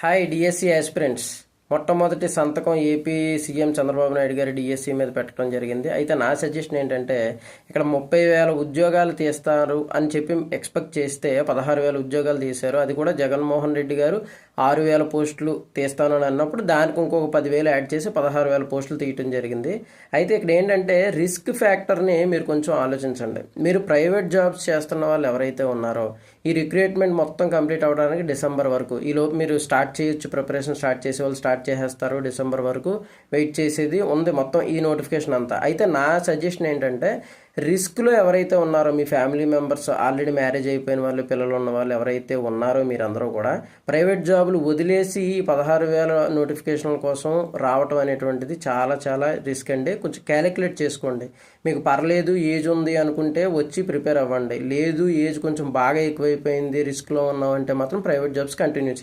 Hi DSC aspirants. మొట్టమొదటి సంతకం AP CM Chandrababu Naidu గారి డిఎస్సి మీద పెట్టడం జరిగింది. అయితే నా సజెషన్ ఏంటంటే ఇక్కడ ముప్పై వేల ఉద్యోగాలు తీస్తారు అని చెప్పి ఎక్స్పెక్ట్ చేస్తే పదహారు వేల ఉద్యోగాలు తీశారు. అది కూడా జగన్మోహన్ రెడ్డి గారు ఆరు వేల పోస్టులు తీస్తానని అన్నప్పుడు దానికి ఇంకొక పదివేలు యాడ్ చేసి పదహారు వేల పోస్టులు తీయటం జరిగింది. అయితే ఇక్కడ ఏంటంటే రిస్క్ ఫ్యాక్టర్ని మీరు కొంచెం ఆలోచించండి. మీరు ప్రైవేట్ జాబ్స్ చేస్తున్న వాళ్ళు ఎవరైతే ఉన్నారో ఈ రిక్రూట్మెంట్ మొత్తం కంప్లీట్ అవ్వడానికి డిసెంబర్ వరకు. ఈలోపు మీరు స్టార్ట్ చేయొచ్చు ప్రిపరేషన్ స్టార్ట్ చేసే వాళ్ళు స్టార్ట్ స్టార్ట్ చేసేస్తారు డిసెంబర్ వరకు. వెయిట్ చేసేది ఉంది మొత్తం ఈ నోటిఫికేషన్ అంతా. అయితే నా సజెషన్ ఏంటంటే రిస్క్లో ఎవరైతే ఉన్నారో మీ ఫ్యామిలీ మెంబర్స్ ఆల్రెడీ మ్యారేజ్ అయిపోయిన వాళ్ళు పిల్లలు ఉన్న వాళ్ళు ఎవరైతే ఉన్నారో మీరందరూ కూడా ప్రైవేట్ జాబులు వదిలేసి ఈ పదహారు వేల నోటిఫికేషన్ల కోసం రావటం అనేటువంటిది చాలా చాలా రిస్క్ అండి. కొంచెం క్యాలిక్యులేట్ చేసుకోండి. మీకు పర్లేదు ఏజ్ ఉంది అనుకుంటే వచ్చి ప్రిపేర్ అవ్వండి. లేదు ఏజ్ కొంచెం బాగా ఎక్కువైపోయింది రిస్క్లో ఉన్నామంటే మాత్రం ప్రైవేట్ జాబ్స్ కంటిన్యూ